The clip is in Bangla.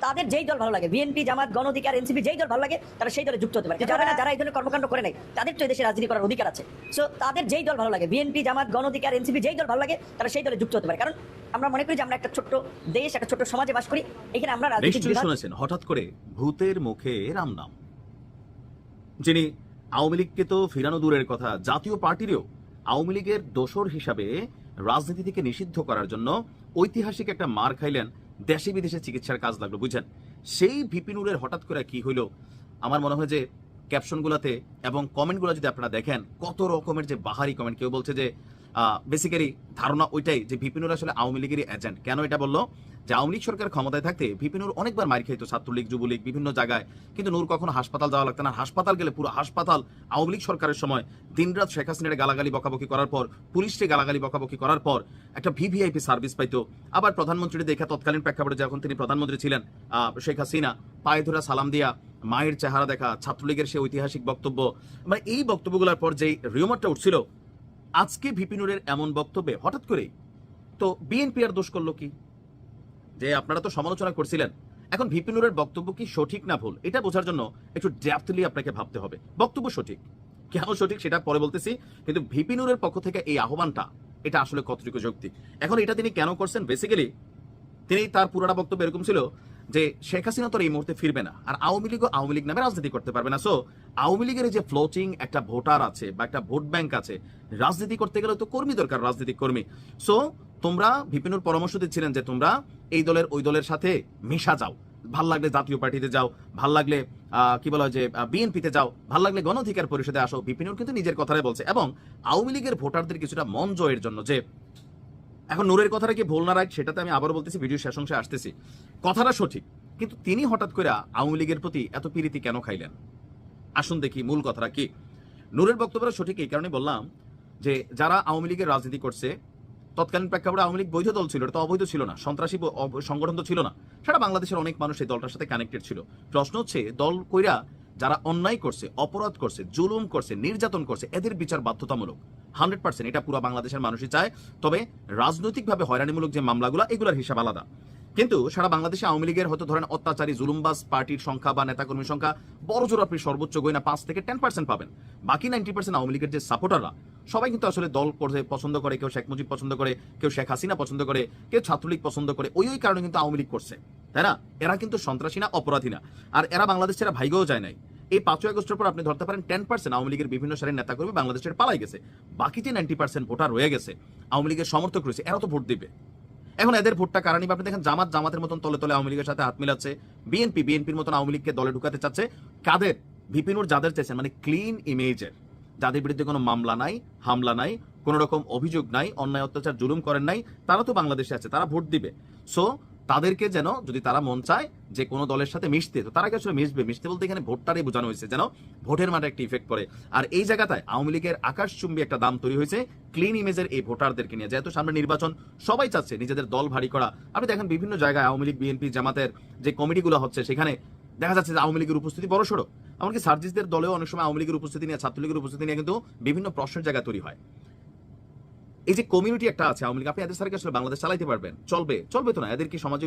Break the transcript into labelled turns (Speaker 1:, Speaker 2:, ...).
Speaker 1: তাদের যেই দল ভালো লাগে বিএনপি জামাত গণ অধিকার এনসিপি যেই দল ভালো লাগে তারা সেই দলে যুক্ত হতে পারে। যারা না যারা এই ধরনের কর্মকাণ্ড করে নাই তাদের তো দেশে রাজনীতি করার অধিকার আছে। সো তাদের যেই দল ভালো লাগে বিএনপি জামাত গণ অধিকার এনসিপি যেই দল ভালো লাগে তারা সেই দলে যুক্ত হতে পারে। কারণ আমরা মনে করি যে আমরা একটা ছোট্ট দেশ একটা ছোট্ট সমাজে বাস করি এখানে আমরা বিভাগ-
Speaker 2: শুনেছেন হঠাৎ করে ভূতের মুখে রাম নাম। যিনি আওয়ামী লীগকে তো ফিরানো দূরের কথা জাতীয় পার্টিরও আওয়ামী লীগের দোসর হিসাবে রাজনীতি থেকে নিষিদ্ধ করার জন্য ঐতিহাসিক একটা মার খাইলেন দেশে বিদেশে চিকিৎসার কাজ লাগল, বুঝছেন? সেই ভিপিনুরের হঠাৎ করে কি হইল? আমার মনে হয় যে ক্যাপশনগুলোতে এবং কমেন্টগুলো যদি আপনারা দেখেন, কত রকমের যে বাহারি কমেন্ট কেউ বলছে যে বেসিক্যালি ধারণা ওইটাই যে ভিপিনুর আসলে আওয়ামী লীগেরই এজেন্ট কেন এটা বলল? যে আওয়ামী লীগ সরকার ক্ষমতায় থাকতে ভিপিনুর অনেকবার মার খাইতো, ছাত্রলীগ, যুবলীগ, বিভিন্ন জায়গায়। কিন্তু নূর কখনো হাসপাতাল যাওয়া লাগতো না। হাসপাতাল গেলে পুরো হাসপাতাল আওয়ামী লীগ সরকারের সময় দিনরাত শেখ হাসিনার গালাগালি, বকাবকি করার পর, পুলিশকে গালাগালি, বকাবকি করার পর একটা ভিভিআইপি সার্ভিস পাইতো। আবার প্রধানমন্ত্রী দেখা তৎকালীন প্রেক্ষাপটে যখন তিনি প্রধানমন্ত্রী ছিলেন শেখ হাসিনা, পায়ে ধরা সালাম দিয়া মায়ের চেহারা দেখা, ছাত্রলীগের সে ঐতিহাসিক বক্তব্য। মানে এই বক্তব্যগুলোর পর যেই রিউমারটা উঠছিল আজকে ভিপিনুরের এমন বক্তব্যে হঠাৎ করে তো বিএনপি আর দোষ করল কি? যে আপনারা তো সমালোচনা করছিলেন। এখন ভিপিনুরের বক্তব্য কি সঠিক না ভুল? এটা বোঝার জন্য একটু ডেপথলি আপনাকে ভাবতে হবে। বক্তব্য সঠিক। কেন সঠিক সেটা পরে বলতেছি, কিন্তু ভিপিনুরের পক্ষ থেকে এই আহ্বানটা, এটা আসলে কতটুকু যৌক্তিক? এখন এটা তিনি কেন করছেন? বেসিক্যালি তিনি তার পুরোটা বক্তব্য এরকম ছিল যে শেখ হাসিনা তো এই মুহূর্তে ফিরবে না। আর আওয়ামী লীগও আওয়ামী লীগ নামে রাজনীতি করতে পারবে না। সো আওয়ামী লীগের যে ফ্লোটিং একটা ভোটার আছে বা একটা ভোট ব্যাংক আছে, রাজনীতি করতে গেলে তো কর্মী দরকার রাজনীতিক কর্মী। সো তোমরা ভিপিনুর পরামর্শ দিচ্ছিলেন যে তোমরা এই দলের, ওই দলের সাথে মিশা যাও। ভালো লাগলে জাতীয় পার্টিতে যাও, ভালো লাগলে কি বলা হয় যে বিএনপিতে যাও, ভালো লাগলে গণ অধিকার পরিষদে আসো। বিপিনুর কিন্তু নিজের কথাটাই বলছে। এবং আওয়ামী লীগের ভোটারদের কিছুটা মন জয়ের জন্য যে এখন নূরের কথাটা কি ভুল না রাইট? সেটাতে আমি আবারও বলতেছি ভিডিও শেষ অংশে আসতেছি। কথাটা সঠিক, কিন্তু তিনি হঠাৎ করে আওয়ামী লীগের প্রতি এত পিরিতি কেন খাইলেন? আসুন দেখি মূল কথাটা কি। নূরের বক্তব্যটা সঠিক এই কারণে বললাম যে, যারা আওয়ামী লীগের রাজনীতি করছে, তৎকালীন প্রেক্ষাপটে আওয়ামী লীগ বৈধ দল ছিল, এটা অবৈধ ছিল না, সন্ত্রাসী সংগঠন তো ছিল না। সেটা বাংলাদেশের অনেক মানুষ এই দলটার সাথে কানেক্টেড ছিল। প্রশ্ন হচ্ছে, দল কইরা যারা অন্যায় করছে, অপরাধ করছে, জুলুম করছে, নির্যাতন করছে, এদের বিচার বাধ্যতামূলক। হান্ড্রেড পার্সেন্ট এটা পুরো বাংলাদেশের মানুষই চায়। তবে রাজনৈতিকভাবে হয়রানিমূলক যে মামলাগুলো, এগুলোর হিসাব আলাদা। কিন্তু সারা বাংলাদেশে আওয়ামী লীগের হয়তো ধরেন অত্যাচারী, জুলুমবাজ পার্টির সংখ্যা বা নেতাকর্মীর সংখ্যা বড় জোর আপনি সর্বোচ্চ গয়না পাঁচ থেকে টেন পার্সেন্ট পাবেন। বাকি নাইনটি পার্সেন্ট আওয়ামী লীগের যে সাপোর্টাররা, সবাই কিন্তু আসলে দল করতে পছন্দ করে, কেউ শেখ মুজিব পছন্দ করে, কেউ শেখ হাসিনা পছন্দ করে, কেউ ছাত্রলীগ পছন্দ করে, ওই ওই কারণে কিন্তু আওয়ামী লীগ করছে। তাই না? এরা কিন্তু সন্ত্রাসী না, অপরাধী না। আর এরা বাংলাদেশ ছেড়ে ভাইগেও যায় নাই। এই পাঁচই আগস্টের পর আপনি ধরতে পারেন টেন পার্সেন্ট আওয়ামী লীগের বিভিন্ন সারির নেতা কর্মী বাংলাদেশের পালাই গেছে। বাকি যে নাইনটি পার্সেন্ট ভোটার রয়ে গেছে, আওয়ামী লীগের সমর্থক রয়েছে এরা তো ভোট দিবে। এখন এদের ভোটটা কারণ আপনি দেখেন জামাত জামাতের মতন তলে তলে আওয়ামী লীগের সাথে হাত মিলাচ্ছে। বিএনপি বিএনপির মতন আওয়ামী লীগকে দলে ঢুকাতে চাচ্ছে। কাদের? বিপিনুর যাদের চাইছেন মানে ক্লিন ইমেজের যাদের বিরুদ্ধে কোনো মামলা নাই, হামলা নাই, কোনো রকম অভিযোগ নাই, অন্যায় অত্যাচার জুলুম করেন নাই, তারা তো বাংলাদেশে আছে, তারা ভোট দিবে। সো তাদেরকে যেন যদি তারা মন চায় যে কোনো দলের সাথে মিশতে, তো তারা আসলে মিশবে? মিশতে বলতে এখানে ভোটটারই বোঝানো হয়েছে যেন ভোটের মাঠে একটা ইফেক্ট পড়ে। আর এই জায়গাটায় আওয়ামী লীগের আকাশচুম্বী একটা দাম তৈরি হয়েছে ক্লিন ইমেজের এই ভোটারদেরকে নিয়ে। যেহেতু সামনে নির্বাচন, সবাই চাচ্ছে নিজেদের দল ভারী করা। আপনি দেখেন বিভিন্ন জায়গায় আওয়ামী লীগ, বিএনপি, জামাতের যে কমিটিগুলো হচ্ছে, সেখানে দেখা যাচ্ছে যে আওয়ামী লীগের উপস্থিতি বড় সড়ো এমনকি সার্জিসদের দলেও অনেক সময় আওয়ামী লীগের উপস্থিতি নিয়ে, ছাত্রলীগের উপস্থিতি নিয়ে কিন্তু বিভিন্ন প্রশ্নের জায়গা তৈরি হয়। এই যে কমিউনিটি একটা আছে, আওয়ামী লীগ, আপনি এদের সাথে আসলে বাংলাদেশ চালাইতে পারবেন। চলবে চলবে তো না? এদেরকে সমাজে